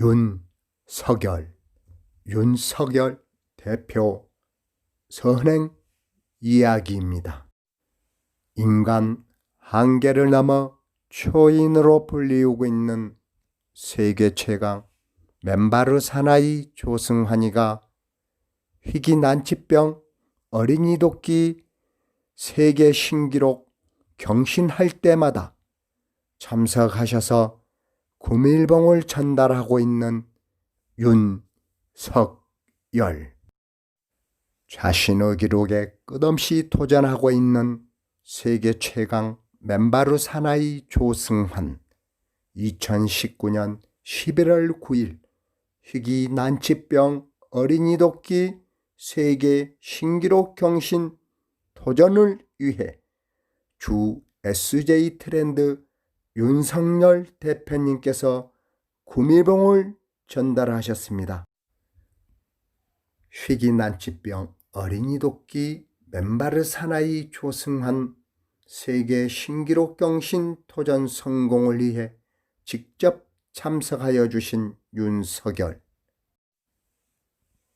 윤석열, 윤석열 대표 선행 이야기입니다. 인간 한계를 넘어 초인으로 불리우고 있는 세계 최강 맨바르 사나이 조승환이가 희귀 난치병 어린이 돕기 세계 신기록 경신할 때마다 참석하셔서 구밀봉을 전달하고 있는 윤석열. 자신의 기록에 끝없이 도전하고 있는 세계 최강 맨바르 사나이 조승환. 2019년 11월 9일 희귀 난치병 어린이 돕기 세계 신기록 경신 도전을 위해 주 SJ 트렌드 윤석열 대표님께서 구미봉을 전달하셨습니다. 희귀 난치병 어린이 돕기 맨바르 사나이 조승한 세계 신기록 경신 도전 성공을 위해 직접 참석하여 주신 윤석열.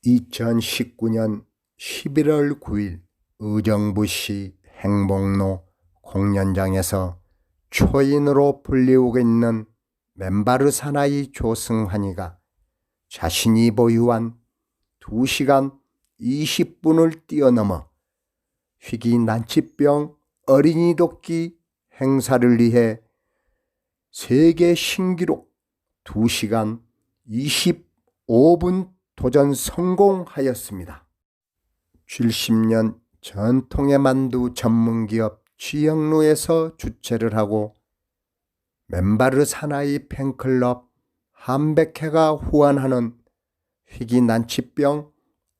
2019년 11월 9일 의정부시 행복로 공연장에서 초인으로 불리우고 있는 맨바르 사나이 조승환이가 자신이 보유한 2시간 20분을 뛰어넘어 희귀 난치병 어린이 돕기 행사를 위해 세계 신기록 2시간 25분 도전 성공하였습니다. 70년 전통의 만두 전문기업 지영루에서 주최를 하고 맨바르 사나이 팬클럽 한백회가 후원하는 희귀 난치병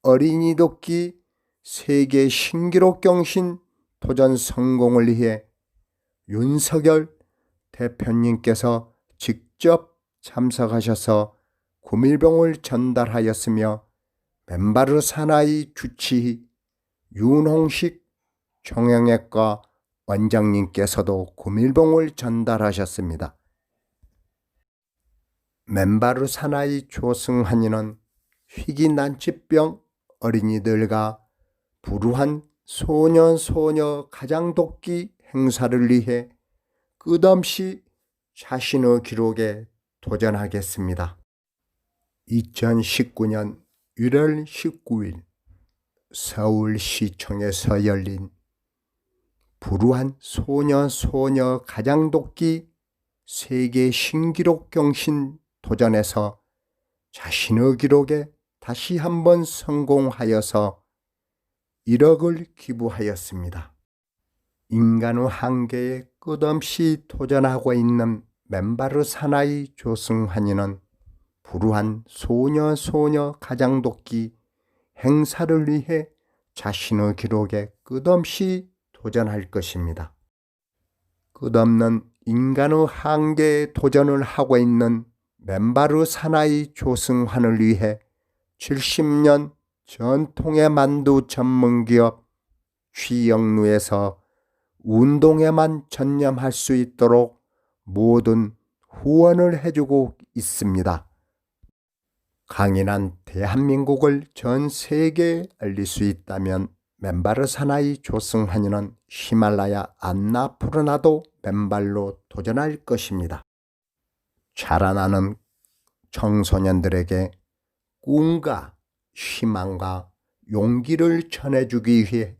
어린이 돕기 세계 신기록 경신 도전 성공을 위해 윤석열 대표님께서 직접 참석하셔서 구밀봉을 전달하였으며 맨바르 사나이 주치 윤홍식 정형외과 원장님께서도 구밀봉을 전달하셨습니다. 맨바르 사나이 조승한이는 희귀 난치병 어린이들과 불우한 소년 소녀 가장 돕기 행사를 위해 끝없이 자신의 기록에 도전하겠습니다. 2019년 1월 19일 서울시청에서 열린 불우한 소녀 가장 돕기 세계 신기록 경신 도전에서 자신의 기록에 다시 한번 성공하여서 1억을 기부하였습니다. 인간의 한계에 끝없이 도전하고 있는 맨바르 사나이 조승환이는 불우한 소녀 소녀 가장돕기 행사를 위해 자신의 기록에 끝없이 도전할 것입니다. 끝없는 인간의 한계에 도전을 하고 있는 맨바르 사나이 조승환을 위해 70년 전통의 만두 전문 기업 취영루에서 운동에만 전념할 수 있도록 모든 후원을 해주고 있습니다. 강인한 대한민국을 전 세계에 알릴 수 있다면 맨발을 사나이 조승환이는 히말라야 안나푸르나도 맨발로 도전할 것입니다. 자라나는 청소년들에게 꿈과 희망과 용기를 전해주기 위해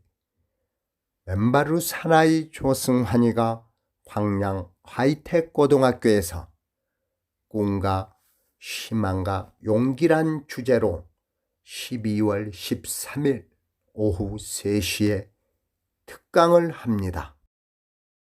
맨바르 사나이 조승환이가 광양 화이텍 고등학교에서 꿈과 희망과 용기란 주제로 12월 13일 오후 3시에 특강을 합니다.